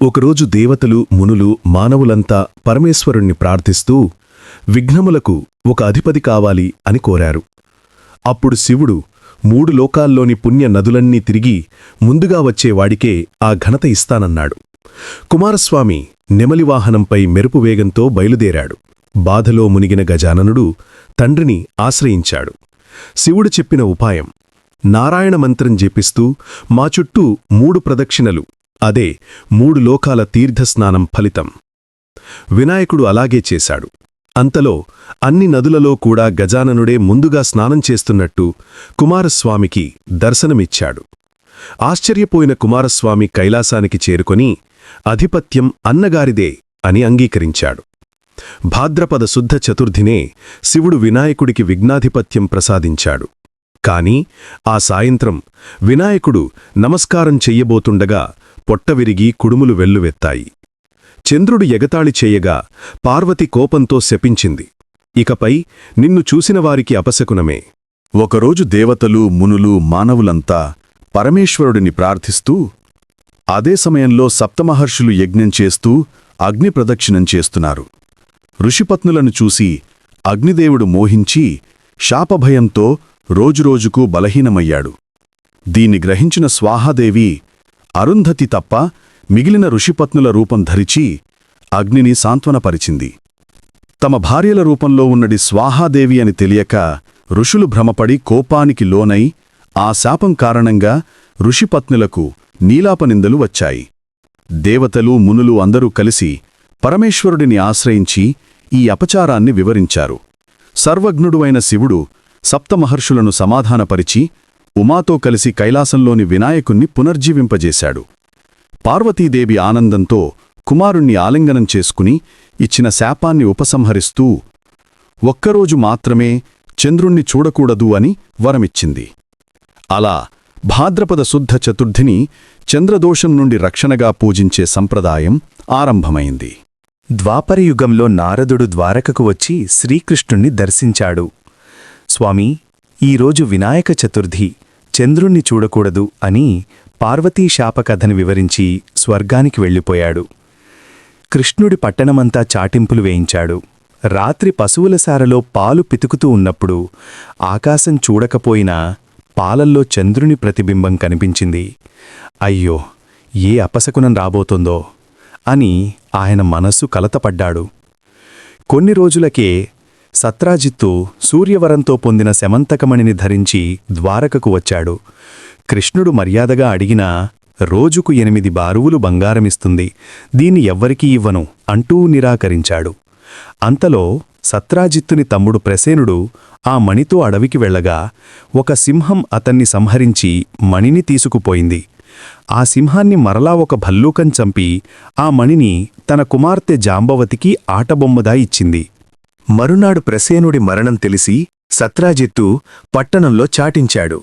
ఒకరోజు దేవతలు మునులు మానవులంతా పరమేశ్వరుణ్ణి ప్రార్థిస్తూ విఘ్నములకు ఒక అధిపతి కావాలి అని కోరారు. అప్పుడు శివుడు మూడు లోకాల్లోని పుణ్య నదులన్నీ తిరిగి ముందుగా వచ్చేవాడికే ఆ ఘనత ఇస్తానన్నాడు. కుమారస్వామి నెమలివాహనంపై మెరుపు వేగంతో బయలుదేరాడు. బాధలో మునిగిన గజాననుడు తండ్రిని ఆశ్రయించాడు. శివుడు చెప్పిన ఉపాయం నారాయణ మంత్రం జపిస్తూ మా చుట్టూ మూడు ప్రదక్షిణలు అదే మూడు లోకాల తీర్థస్నానం ఫలితం. వినాయకుడు అలాగే చేశాడు. అంతలో అన్ని నదులలో కూడా గజాననుడే ముందుగా స్నానం చేస్తున్నట్టు కుమారస్వామికి దర్శనమిచ్చాడు. ఆశ్చర్యపోయిన కుమారస్వామి కైలాసానికి చేరుకొని అధిపత్యం అన్నగారిదే అని అంగీకరించాడు. భాద్రపద శుద్ధ చతుర్థినే శివుడు వినాయకుడికి విఘ్నాధిపత్యం ప్రసాదించాడు. కాని ఆ సాయంత్రం వినాయకుడు నమస్కారం చెయ్యబోతుండగా పొట్టవిరిగి కుడుములు వెల్లువెత్తాయి. చంద్రుడు ఎగతాళి చేయగా పార్వతి కోపంతో శపించింది. ఇకపై నిన్ను చూసినవారికి అపశకునమే. ఒకరోజు దేవతలు మునులు మానవులంతా పరమేశ్వరుడిని ప్రార్థిస్తూ అదే సమయంలో సప్తమహర్షులు యజ్ఞం చేస్తూ అగ్ని ప్రదక్షిణం చేస్తున్నారు. ఋషిపత్నులను చూసి అగ్నిదేవుడు మోహించి శాపభయంతో రోజురోజుకు బలహీనమయ్యాడు. దీన్ని గ్రహించిన స్వాహాదేవి అరుంధతి తప్ప మిగిలిన ఋషిపత్నుల రూపం ధరిచి అగ్నిని సాంత్వనపరిచింది. తమ భార్యల రూపంలో ఉన్నది స్వాహాదేవి అని తెలియక ఋషులు భ్రమపడి కోపానికి లోనై ఆ శాపం కారణంగా ఋషిపత్నులకు నీలాపనిందలు వచ్చాయి. దేవతలు మునులు అందరూ కలిసి పరమేశ్వరుడిని ఆశ్రయించి ఈ అపచారాన్ని వివరించారు. సర్వజ్ఞుడు అయిన శివుడు సప్తమహర్షులను సమాధానపరిచి ఉమాతో కలిసి కైలాసంలోని వినాయకుణ్ణి పునర్జీవింపజేశాడు. పార్వతీదేవి ఆనందంతో కుమారుణ్ణి ఆలింగనం చేసుకుని ఇచ్చిన శాపాన్ని ఉపసంహరిస్తూ ఒక్కరోజు మాత్రమే చంద్రుణ్ణి చూడకూడదు అని వరమిచ్చింది. అలా భాద్రపద శుద్ధ చతుర్థిని చంద్రదోషం నుండి రక్షణగా పూజించే సంప్రదాయం ఆరంభమైంది. ద్వాపరయుగంలో నారదుడు ద్వారకకు వచ్చి శ్రీకృష్ణుణ్ణి దర్శించాడు. స్వామి ఈరోజు వినాయక చతుర్థి. చంద్రుణ్ణి చూడకూడదు అని పార్వతీ శాపకథని వివరించి స్వర్గానికి వెళ్ళిపోయాడు. కృష్ణుడి పట్టణమంతా చాటింపులు వేయించాడు. రాత్రి పశువుల సారలో పాలు పితుకుతూ ఉన్నప్పుడు ఆకాశం చూడకపోయినా పాలల్లో చంద్రుని ప్రతిబింబం కనిపించింది. అయ్యో ఏ అపశకునం రాబోతుందో అని ఆయన మనస్సు కలతపడ్డాడు. కొన్ని రోజులకే సత్రాజిత్తు సూర్యవరంతో పొందిన శమంతకమణిని ధరించి ద్వారకకు వచ్చాడు. కృష్ణుడు మర్యాదగా అడిగినా రోజుకు ఎనిమిది బారువులు బంగారమిస్తుంది దీన్ని ఎవ్వరికీ ఇవ్వను అంటూ నిరాకరించాడు. అంతలో సత్రాజిత్తుని తమ్ముడు ప్రసేనుడు ఆ మణితో అడవికి వెళ్ళగా ఒక సింహం అతన్ని సంహరించి మణిని తీసుకుపోయింది. ఆ సింహాన్ని మరలా ఒక భల్లూకం చంపి ఆ మణిని తన కుమార్తె జాంబవతికి ఆటబొమ్మదా ఇచ్చింది. మరునాడు ప్రసేనుడి మరణం తెలిసి సత్రాజిత్తు పట్టణంలో చాటించాడు.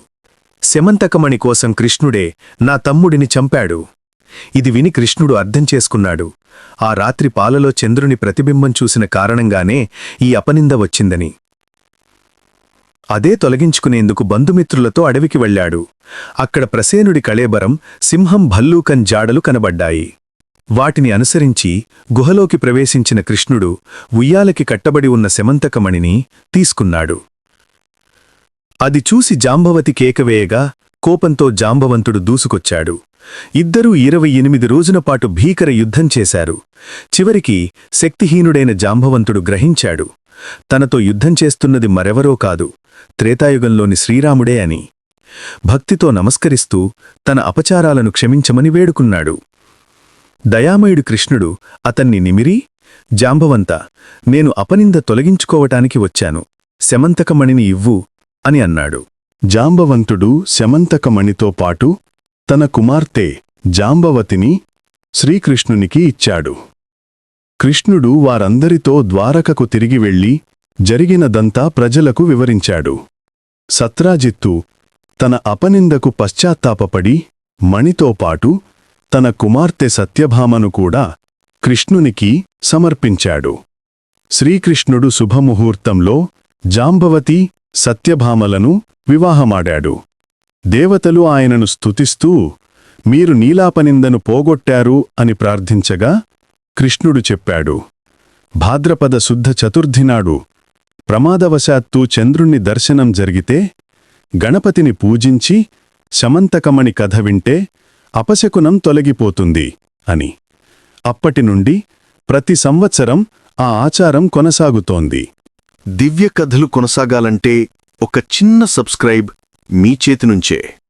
శమంతకమణి కోసం కృష్ణుడే నా తమ్ముడిని చంపాడు. ఇది విని కృష్ణుడు అర్థం చేసుకున్నాడు. ఆ రాత్రి పాలలో చంద్రుని ప్రతిబింబం చూసిన కారణంగానే ఈ అపనింద వచ్చిందని. అదే తొలగించుకునేందుకు బంధుమిత్రులతో అడవికి వెళ్ళాడు. అక్కడ ప్రసేనుడి కళేబరం సింహం భల్లూకం జాడలు కనబడ్డాయి. వాటిని అనుసరించి గుహలోకి ప్రవేశించిన కృష్ణుడు ఉయ్యాలకి కట్టబడి ఉన్న శమంతకమణిని తీసుకున్నాడు. అది చూసి జాంబవతి కేకవేయగా కోపంతో జాంబవంతుడు దూసుకొచ్చాడు. ఇద్దరూ ఇరవై ఎనిమిది రోజులపాటు భీకర యుద్ధం చేశారు. చివరికి శక్తిహీనుడైన జాంబవంతుడు గ్రహించాడు. తనతో యుద్ధం చేస్తున్నది మరెవరో కాదు త్రేతాయుగంలోని శ్రీరాముడే అని. భక్తితో నమస్కరిస్తూ తన అపచారాలను క్షమించమని వేడుకున్నాడు. దయామయుడు కృష్ణుడు అతన్ని నిమిరి జాంబవంత నేను అపనింద తొలగించుకోవటానికి వచ్చాను. శమంతకమణిని ఇవ్వు అని అన్నాడు. జాంబవంతుడు శమంతకమణితో పాటు తన కుమార్తె జాంబవతిని శ్రీకృష్ణునికి ఇచ్చాడు. కృష్ణుడు వారందరితో ద్వారకకు తిరిగి వెళ్ళి జరిగినదంతా ప్రజలకు వివరించాడు. సత్రాజిత్తు తన అపనిందకు పశ్చాత్తాపపడి మణితో పాటు తన కుమార్తె సత్యభామను కూడా కృష్ణునికి సమర్పించాడు. శ్రీకృష్ణుడు శుభముహూర్తంలో జాంబవతి సత్యభామలను వివాహమాడాడు. దేవతలు ఆయనను స్తుతిస్తూ మీరు నీలాపనిందను పోగొట్టారు అని ప్రార్థించగా కృష్ణుడు చెప్పాడు. భాద్రపద శుద్ధ చతుర్థినాడు ప్రమాదవశాత్తు చంద్రుణ్ణి దర్శనం జరిగితే గణపతిని పూజించి శమంతకమణి కథ వింటే అపశకునం తొలగిపోతుంది అని. అప్పటినుండి ప్రతి సంవత్సరం ఆ ఆచారం కొనసాగుతోంది. దివ్య కథలు కొనసాగాలంటే ఒక చిన్న సబ్స్క్రైబ్ మీ చేతి నుంచే.